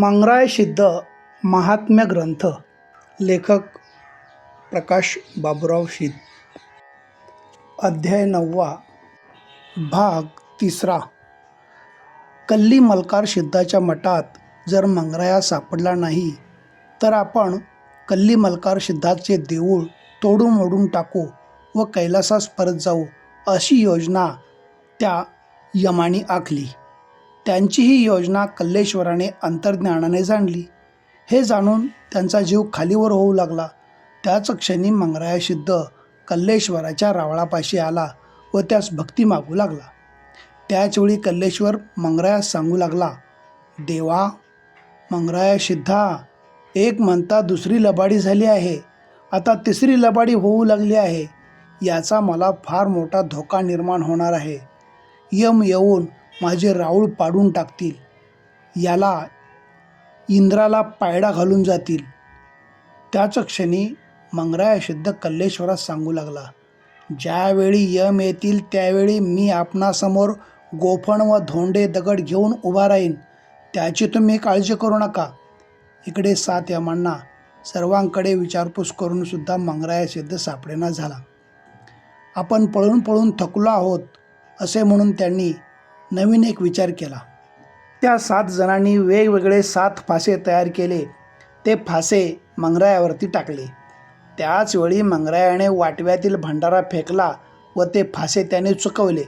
मंगराय सिद्ध महात्म्य ग्रंथ. लेखक प्रकाश बाबुराव शिद अध्याय नववा भाग तिसरा. कल्ली मलकार सिद्धाच्या मठात जर मंगराया सापडला नाही तर आपण कल्ली मलकार सिद्धाचे देऊळ तोडून मोडून टाकू व कैलासास परत जाऊ अशी योजना त्या यमानी आखली. त्यांची ही योजना कल्लेश्वराने अंतर्ज्ञानाने जाणली. हे जाणून त्यांचा जीव खालीवर होऊ लागला. त्याच क्षणी मंगराया सिद्ध कल्लेश्वराच्या रावळापाशी आला व त्यास भक्ती मागू लागला. त्याचवेळी कल्लेश्वर मंगरायास सांगू लागला देवा मंगराया सिद्धा एक म्हणता दुसरी लबाडी झाली आहे. आता तिसरी लबाडी होऊ लागली आहे. याचा मला फार मोठा धोका निर्माण होणार आहे. यम येऊन माझे राऊळ पाडून टाकतील. याला इंद्राला पायडा घालून जातील. त्याच क्षणी मंगराया सिद्ध कल्लेश्वरास सांगू लागला ज्यावेळी यम येतील त्यावेळी मी आपणासमोर गोफण व धोंडे दगड घेऊन उभा राहीन. त्याची तुम्ही काळजी करू नका. इकडे सात यमांना सर्वांकडे विचारपूस करूनसुद्धा मंगराया सिद्ध सापडेना झाला. आपण पळून पळून थकलो आहोत असे म्हणून त्यांनी नवीन एक विचार केला. त्या सात जणांनी वेगवेगळे सात फासे तयार केले. ते फासे मंगरायावरती टाकले. त्याच वेळी मंगरायाने वाटव्यातील भंडारा फेकला व ते फासे त्याने चुकवले.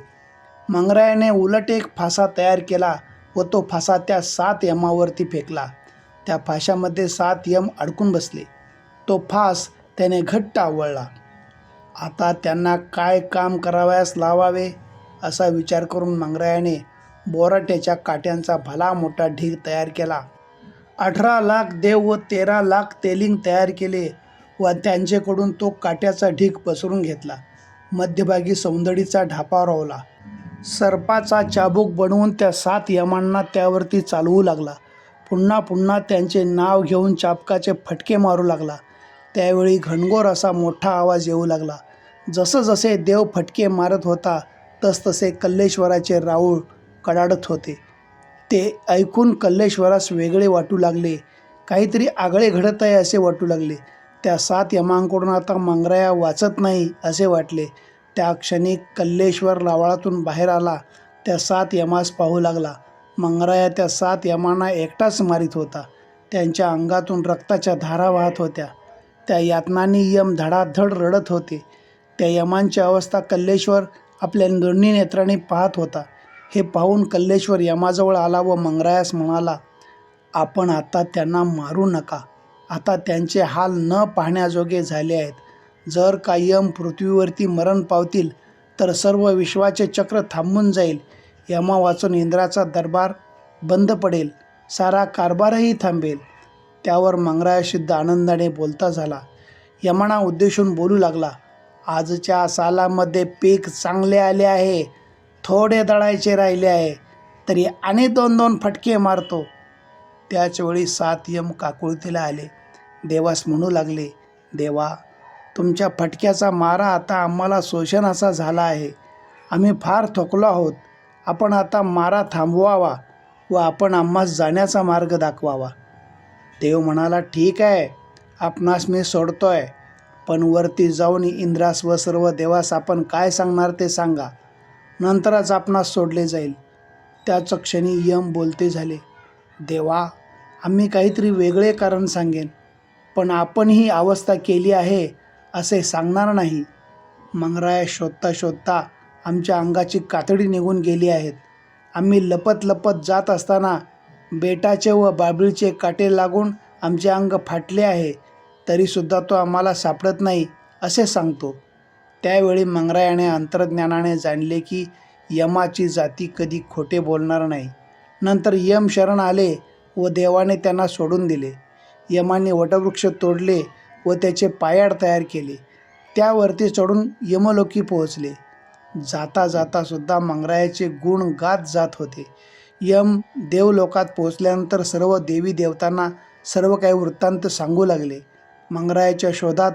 मंगरायाने उलट एक फासा तयार केला व तो फासा त्या सात यमावरती फेकला. त्या फाशामध्ये सात यम अडकून बसले. तो फास त्याने घट्ट आवळला. आता त्यांना काय काम करावयास लावावे? असा विचार करून मंगरायाने बोराट्याच्या काट्यांचा भला मोठा ढीग तयार केला. अठरा लाख देव व तेरा लाख तेलिंग तयार केले व त्यांच्याकडून तो काट्याचा ढीग पसरून घेतला. मध्यभागी सौंदडीचा ढापा रोवला. सर्पाचा चाबूक बनवून त्या सात यमांना त्यावरती चालवू लागला. पुन्हा पुन्हा त्यांचे नाव घेऊन चाबकाचे फटके मारू लागला. त्यावेळी घनघोर असा मोठा आवाज येऊ लागला. जसं जसे देव फटके मारत होता तसतसे कल्लेश्वराचे राऊळ कडाडत होते. ते ऐकून कल्लेश्वरास वेगळे वाटू लागले. काहीतरी आगळे घडत आहे असे वाटू लागले. त्या सात यमांकडून आता मंगराया वाचत नाही असे वाटले. त्या क्षणी कल्लेश्वर रावळातून बाहेर आला. त्या सात यमास पाहू लागला. मंगराया त्या सात यमांना एकटाच मारित होता. त्यांच्या अंगातून रक्ताच्या धारा वाहत होत्या. त्या यातनांनी यम धडाधड रडत होते. त्या यमांची अवस्था कल्लेश्वर आपल्या दोन्ही नेत्राने पाहत होता. हे पाहून कल्लेश्वर यमाजवळ आला व मंगरायास म्हणाला आपण आता त्यांना मारू नका. आता त्यांचे हाल न पाहण्याजोगे झाले आहेत. जर का यम पृथ्वीवरती मरण पावतील तर सर्व विश्वाचे चक्र थांबून जाईल. यमा वाचून इंद्राचा दरबार बंद पडेल. सारा कारभारही थांबेल. त्यावर मंगराया सिद्ध आनंदाने बोलता झाला. यमाना उद्देशून बोलू लागला आजच्या सालामध्ये पीक चांगले आले आहे. थोडे दळायचे राहिले आहे. तरी आणि दोन दोन फटके मारतो. त्याचवेळी सात यम काकुळतीला आले. देवास म्हणू लागले देवा तुमच्या फटक्याचा मारा आता आम्हाला शोषणाचा झाला आहे. आम्ही फार थकलो आहोत. आपण आता मारा थांबवावा व आपण आम्हास जाण्याचा मार्ग दाखवावा. देव म्हणाला ठीक आहे. आपणास मी सोडतो आहे पण वरती जाऊन इंद्रास व सर्व देवास आपण काय सांगणार ते सांगा. नंतरच आपणास सोडले जाईल. त्याच क्षणी यम बोलते झाले देवा आम्ही काहीतरी वेगळे कारण सांगेन पण आपण ही अवस्था केली आहे असे सांगणार नाही. मंगराया शोधता शोधता आमच्या अंगाची कातडी निघून गेली आहेत. आम्ही लपत लपत जात असताना बेटाचे व बाबळीचे काटे लागून आमचे अंग फाटले आहे. तरीसुद्धा तो आम्हाला सापडत नाही असे सांगतो. त्यावेळी मंगरायाने अंतर्ज्ञानाने जाणले की यमाची जाती कधी खोटे बोलणार नाही. नंतर यम शरण आले व देवाने त्यांना सोडून दिले. यमाने वटवृक्ष तोडले व त्याचे पायाड तयार केले. त्यावरती चढून यमलोकी पोहोचले. जाता जाता सुद्धा मंगरायाचे गुण गात जात होते. यम देवलोकात पोहोचल्यानंतर सर्व देवी देवतांना सर्व काही वृत्तांत सांगू लागले. मंगरायाच्या शोधात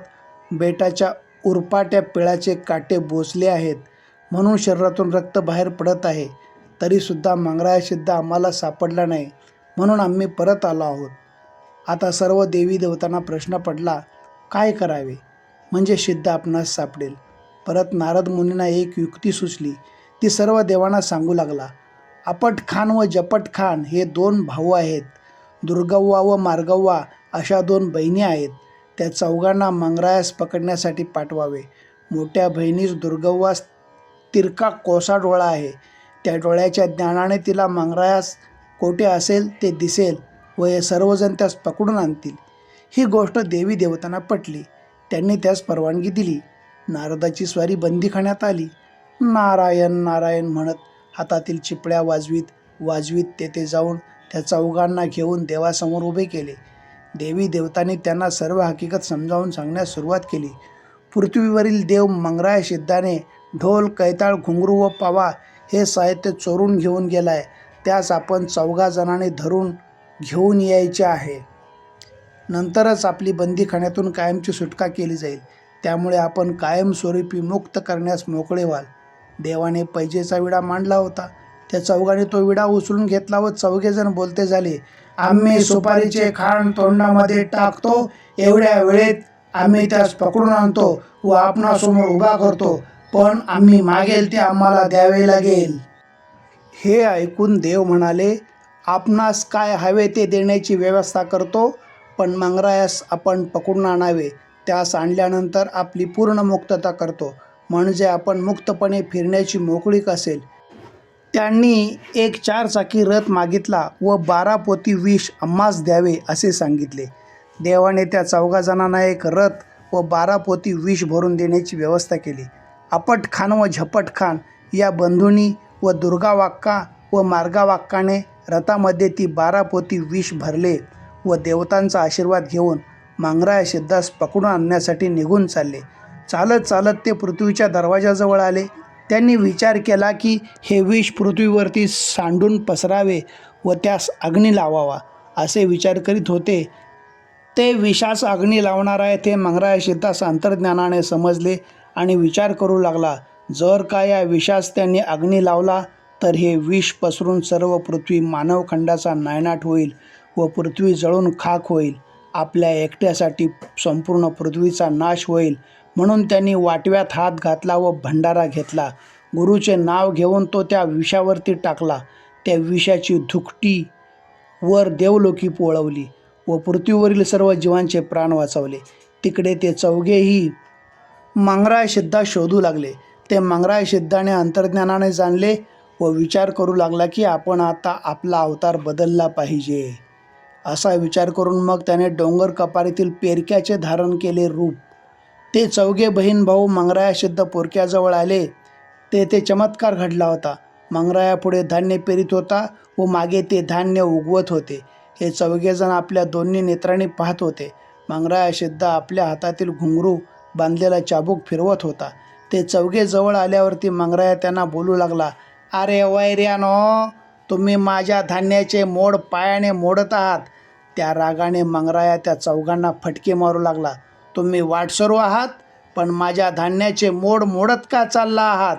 बेटाच्या उरपाट्या पिळाचे काटे बोचले आहेत. म्हणून शरीरातून रक्त बाहेर पडत आहे. तरीसुद्धा मंगरायासिद्ध आम्हाला सापडला नाही. म्हणून आम्ही परत आलो आहोत. आता सर्व देवी देवतांना प्रश्न पडला काय करावे म्हणजे सिद्ध आपणास सापडेल. परत नारद मुनींना एक युक्ती सुचली. ती सर्व देवांना सांगू लागला आपट खान व जपट खान हे दोन भाऊ आहेत. दुर्गव्वा व मार्गव्वा अशा दोन बहिणी आहेत. त्या चौघांना मंगरायास पकडण्यासाठी पाठवावे. मोठ्या बहिणीस दुर्गव्वास तिरका कोसा डोळा आहे. त्या डोळ्याच्या ज्ञानाने तिला मंगरायास कोठे असेल ते दिसेल व हे सर्वजण त्यास पकडून आणतील. ही गोष्ट देवी देवतांना पटली. त्यांनी त्यास परवानगी दिली. नारदाची स्वारी बंदी खाण्यात आली. नारायण नारायण म्हणत हातातील चिपळ्या वाजवीत वाजवीत तेथे जाऊन त्या चौघांना घेऊन देवासमोर उभे केले. देवी देवतांनी त्यांना सर्व हकीकत समजावून सांगण्यास सुरुवात केली. पृथ्वीवरील देव मंगराय सिद्धाने ढोल कैताळ घुंगरू व पावा हे साहित्य चोरून घेऊन गेलाय. त्यास आपण चौघा जणांनी धरून घेऊन यायचे आहे. नंतरच आपली बंदीखान्यातून कायमची सुटका केली जाईल. त्यामुळे आपण कायमस्वरूपी मुक्त करण्यास मोकळे व्हाल. देवाने पैजेचा विडा मांडला होता. त्या चौघाने तो विडा उचलून घेतला व चौघेजण बोलते झाले आम्ही सुपारीचे खाण तोंडामध्ये टाकतो. एवढ्या वेळेत आम्ही त्यास पकडून आणतो व आपणासमोर उभा करतो. पण आम्ही मागेल ते आम्हाला द्यावे लागेल. हे ऐकून देव म्हणाले आपणास काय हवे ते देण्याची व्यवस्था करतो पण मंगरायास आपण पकडून आणावे. त्यास आणल्यानंतर आपली पूर्ण मुक्तता करतो. म्हणजे आपण मुक्तपणे फिरण्याची मोकळीक असेल. त्यांनी एक चारचाकी रथ मागितला व बारा पोती विष आम्हास द्यावे असे सांगितले. देवाने त्या चौघा जणांना एक रथ व बारा पोती विष भरून देण्याची व्यवस्था केली. आपट खान व झपट खान या बंधूंनी व दुर्गावाक्का व मार्गावाक्काने रथामध्ये ती बारा पोती विष भरले व देवतांचा आशीर्वाद घेऊन मांगराया सिद्धास पकडून आणण्यासाठी निघून चालले. चालत चालत ते पृथ्वीच्या दरवाजाजवळ आले. त्यांनी विचार केला की हे विष पृथ्वीवरती सांडून पसरावे व त्यास अग्नी लावावा असे विचार करीत होते. ते विषास अग्नी लावणार आहे ते मंगराय सिद्धास अंतर्ज्ञानाने समजले आणि विचार करू लागला जर का या विषास त्यांनी अग्नी लावला तर हे विष पसरून सर्व पृथ्वी मानवखंडाचा नायनाट होईल व पृथ्वी जळून खाक होईल. आपल्या एकट्यासाठी संपूर्ण पृथ्वीचा नाश होईल म्हणून त्यांनी वाटव्यात हात घातला व भंडारा घेतला. गुरुचे नाव घेऊन तो त्या विषावरती टाकला. त्या विषाची धुकटी वर देवलोकी पोळवली व पृथ्वीवरील सर्व जीवांचे प्राण वाचवले. तिकडे ते चौघेही मांगराय सिद्धा शोधू लागले. ते मांगराय सिद्धाने अंतर्ज्ञानाने जाणले व विचार करू लागला की आपण आता आपला अवतार बदलला पाहिजे. असा विचार करून मग त्याने डोंगर कपारीतील पेरक्याचे धारण केले रूप ते चौघे बहीण भाऊ मंगराया सिद्ध पोरक्याजवळ आले. तेथे चमत्कार घडला होता. मंगराया पुढे धान्य पेरीत होता व मागे ते धान्य उगवत होते. हे चौघेजण आपल्या दोन्ही नेत्रांनी पाहत होते. मंगराया सिद्ध आपल्या हातातील घुंगरू बांधलेला चाबूक फिरवत होता. ते चौघे जवळ आल्यावरती मंगराया त्यांना बोलू लागला अरे वैर्यानो तुम्ही माझ्या धान्याचे मोड पायाने मोडत आहात. त्या रागाने मंगराया त्या चौघांना फटके मारू लागला. तुम्ही वाटसरू आहात पण माझ्या धान्याचे मोड मोडत का चालला आहात?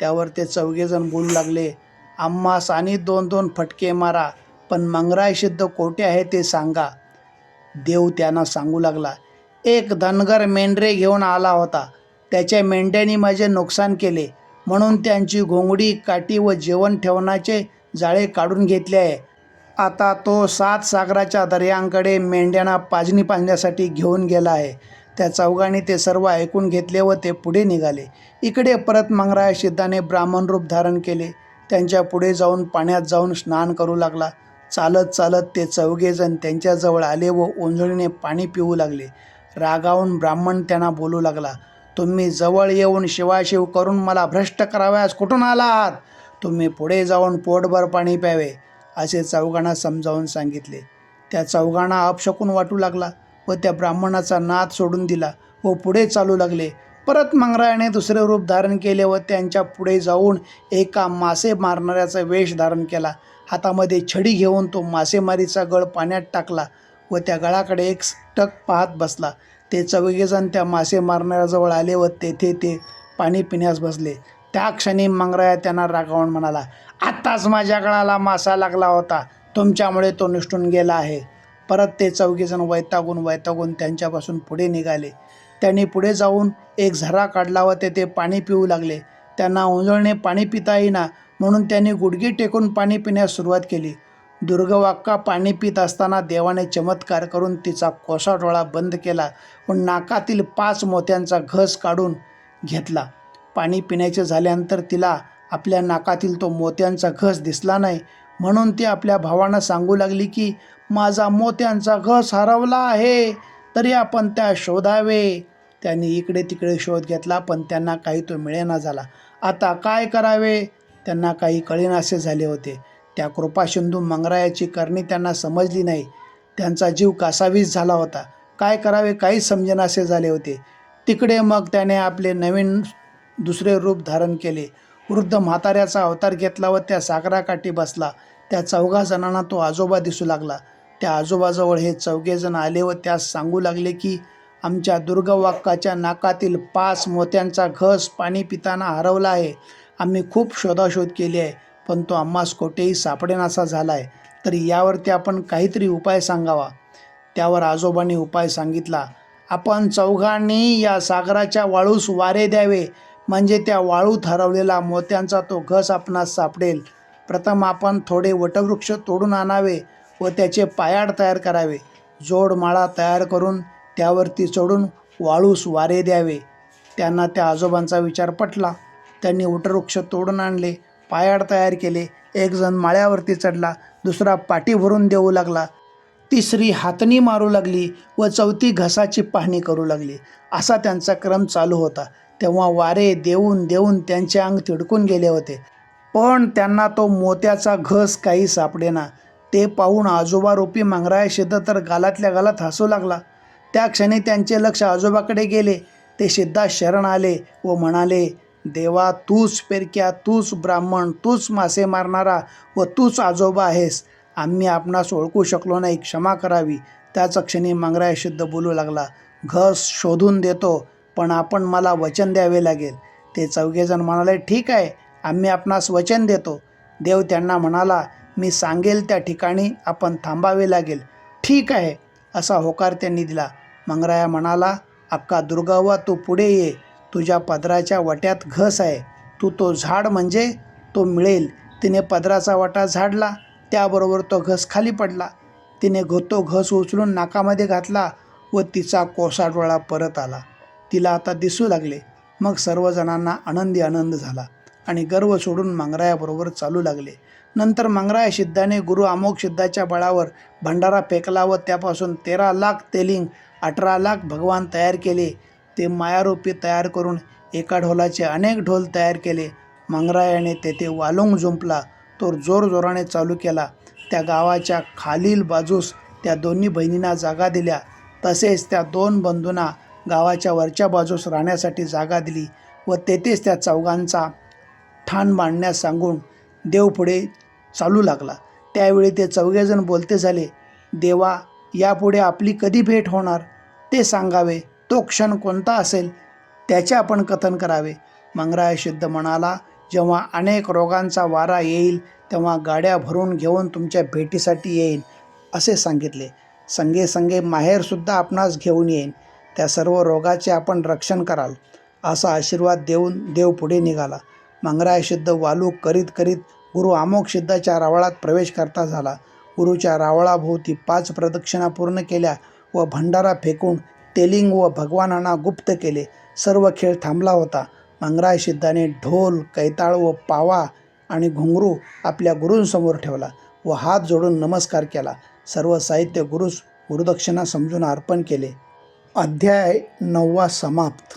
त्यावर ते चौघेजण बोलू लागले आम्हास आणि दोन दोन फटके मारा पण मंगराय सिद्ध कोठे आहे ते सांगा. देव त्यांना सांगू लागला एक धनगर मेंढरे घेऊन आला होता त्याच्या मेंढ्यांनी माझे नुकसान केले म्हणून त्यांची घोंगडी काठी व जेवण ठेवण्याचे जाळे काढून घेतले आहे. आता तो सात सागराच्या दर्यांकडे मेंढ्यांना पाजणी पाजण्यासाठी घेऊन गेला आहे. त्या चौघांनी ते सर्व ऐकून घेतले व ते पुढे निघाले. इकडे परत मंगराय सिद्धाने ब्राह्मण रूप धारण केले. त्यांच्या पुढे जाऊन पाण्यात जाऊन स्नान करू लागला. चालत चालत ते चौघेजण त्यांच्याजवळ आले व ओंजळीने पाणी पिऊ लागले. रागावून ब्राह्मण त्यांना बोलू लागला तुम्ही जवळ येऊन शिवाशिव करून मला भ्रष्ट कराव्यास कुठून आला आहात तुम्ही पुढे जाऊन पोटभर पाणी प्यावे. असे चौघांना समजावून सांगितले. त्या चौघांना अपशकून वाटू लागला व त्या ब्राह्मणाचा नाद सोडून दिला व पुढे चालू लागले. परत मंगरायाने दुसरे रूप धारण केले व त्यांच्या पुढे जाऊन एका मासे मारणाऱ्याचा वेश धारण केला. हातामध्ये छडी घेऊन तो मासेमारीचा गळ पाण्यात टाकला व त्या गळाकडे एक टक पाहत बसला. ते चौघेजण त्या मासे मारणाऱ्याजवळ आले व तेथे ते पाणी पिण्यास बसले. त्या क्षणी मंगराया त्यांना रागावून म्हणाला आत्ताच माझ्या गळाला मासा लागला होता. तुमच्यामुळे तो निष्ठून गेला आहे. परत ते चौघीजण वैतागून वैतागून त्यांच्यापासून पुढे निघाले. त्यांनी पुढे जाऊन एक झरा काढला व तेथे पाणी पिऊ लागले. त्यांना उंजळणे पाणी पिता येईना म्हणून त्यांनी गुडघे टेकून पाणी पिण्यास सुरुवात केली. दुर्गवाक्का पाणी पित असताना देवाने चमत्कार करून तिचा कोसा डोळा बंद केला व नाकातील पाच मोत्यांचा घस काढून घेतला. पाणी पिण्याचे झाल्यानंतर तिला आपल्या नाकातील तो मोत्यांचा घस दिसला नाही. म्हणून ती आपल्या भावांना सांगू लागली की माझा मोत्यांचा घस हरवला आहे तरी आपण त्या शोधावे. त्यांनी इकडे तिकडे शोध घेतला पण त्यांना काही तो मिळेना झाला. आता काय करावे? त्यांना काही कळेनासे झाले होते. त्या कृपासिंधू मंगरायाची करणी त्यांना समजली नाही. त्यांचा जीव कासावीस झाला होता. काय करावे काहीच समजेनासे झाले होते. तिकडे मग त्याने आपले नवीन दुसरे रूप धारण केले. वृद्ध म्हाताऱ्याचा अवतार घेतला व त्या सागराकाठी बसला. त्या चौघा जणांना तो आजोबा दिसू लागला. त्या आजोबाजवळ हे चौघेजण आले व त्यास सांगू लागले की आमच्या दुर्गवाक्काच्या नाकातील पाच मोत्यांचा घस पाणी पिताना हरवला आहे. आम्ही खूप शोधाशोध केली आहे पण तो आम्हास कोठेही सापडेनासा झाला आहे तर यावरती आपण काहीतरी उपाय सांगावा. त्यावर आजोबांनी उपाय सांगितला. आपण चौघांनी या सागराच्या वाळूस वारे द्यावे. म्हणजे त्या वाळूत हरवलेला मोत्यांचा तो घस आपणास सापडेल. प्रथम आपण थोडे वटवृक्ष तोडून आणावे व त्याचे पायाड तयार करावे. जोडमाळा तयार करून त्यावरती चढून वाळूस वारे द्यावे. त्यांना त्या आजोबांचा विचार पटला. त्यांनी वटवृक्ष तोडून आणले पायाड तयार केले. एकजण माळ्यावरती चढला दुसरा पाठी भरून देऊ लागला. तिसरी हातणी मारू लागली व चौथी घसाची पाहणी करू लागली. असा त्यांचा क्रम चालू होता. तेव्हा वारे देऊन देऊन त्यांचे अंग तिडकून गेले होते. पण त्यांना तो मोत्याचा घस काही सापडेना. ते पाहून आजोबा रूपी मंगराय शिद्ध तर गालातल्या गालात हसू लागला. त्या क्षणी त्यांचे लक्ष आजोबाकडे गेले. ते सिद्धा शरण आले व म्हणाले देवा तूच पेरक्या तूच ब्राह्मण तूच मासे मारणारा व तूच आजोबा आहेस. आम्ही आपणास ओळखू शकलो नाही क्षमा करावी. त्याच क्षणी मांगराय सिद्ध बोलू लागला घस शोधून देतो पण आपण मला वचन द्यावे लागेल. ते चौघेजण म्हणाले ठीक आहे आम्ही आपणास वचन देतो. देव त्यांना म्हणाला मी सांगेल त्या ठिकाणी आपण थांबावे लागेल. ठीक आहे असा होकार त्यांनी दिला. मंगराया म्हणाला अक्का दुर्गावा तू पुढे ये. तुझ्या पदराच्या वाट्यात घस आहे. तू तो झाड म्हणजे तो मिळेल. तिने पदराचा वाटा झाडला. त्याबरोबर तो घस खाली पडला. तिने घो तो घस उचलून नाकामध्ये घातला व तिचा कोसा डोळा परत आला. तिला आता दिसू लागले. मग सर्वजणांना आनंदी आनंद झाला आणि गर्व सोडून मंगरायाबरोबर चालू लागले. नंतर मांगराया सिद्धाने गुरु अमोक सिद्धाच्या बळावर भंडारा फेकला व त्यापासून तेरा लाख तेलिंग अठरा लाख भगवान तयार केले. ते मायारूपी तयार करून एका ढोलाचे अनेक ढोल तयार केले. मंगरायाने तेथे वालोंग जुंपला तो जोरजोराने चालू केला. त्या गावाच्या खालील बाजूस त्या दोन्ही बहिणींना जागा दिल्या. तसेच त्या दोन बंधूंना गावाच्या वरच्या बाजूस राहण्यासाठी जागा दिली व तेथेच त्या चौघांचा ठाण मांडण्यास सांगून देव पुढे चालू लागला. त्यावेळी ते चौघेजण बोलते झाले देवा यापुढे आपली कधी भेट होणार? ते सांगावे तो क्षण कोणता असेल? त्याचे आपण कथन करावे. मंगराय सिद्ध म्हणाला जेव्हा अनेक रोगांचा वारा येईल तेव्हा गाड्या भरून घेऊन तुमच्या भेटीसाठी येईन असे सांगितले. संगे संगे माहेरसुद्धा आपणास घेऊन येईन. त्या सर्व रोगाचे आपण रक्षण कराल असा आशीर्वाद देऊन देव पुढे निघाला. मंगराय सिद्ध वालू करीत करीत गुरु आमोक सिद्धाच्या रावळात प्रवेश करता झाला. गुरुच्या रावळाभोवती पाच प्रदक्षिणा पूर्ण केल्या व भंडारा फेकून तेलिंग व भगवानांना गुप्त केले. सर्व खेळ थांबला होता. मंगराय सिद्धाने ढोल कैताळ व पावा आणि घुंगरू आपल्या गुरूंसमोर ठेवला व हात जोडून नमस्कार केला. सर्व साहित्य गुरुस गुरुदक्षिणा समजून अर्पण केले. अध्याय नववा समाप्त.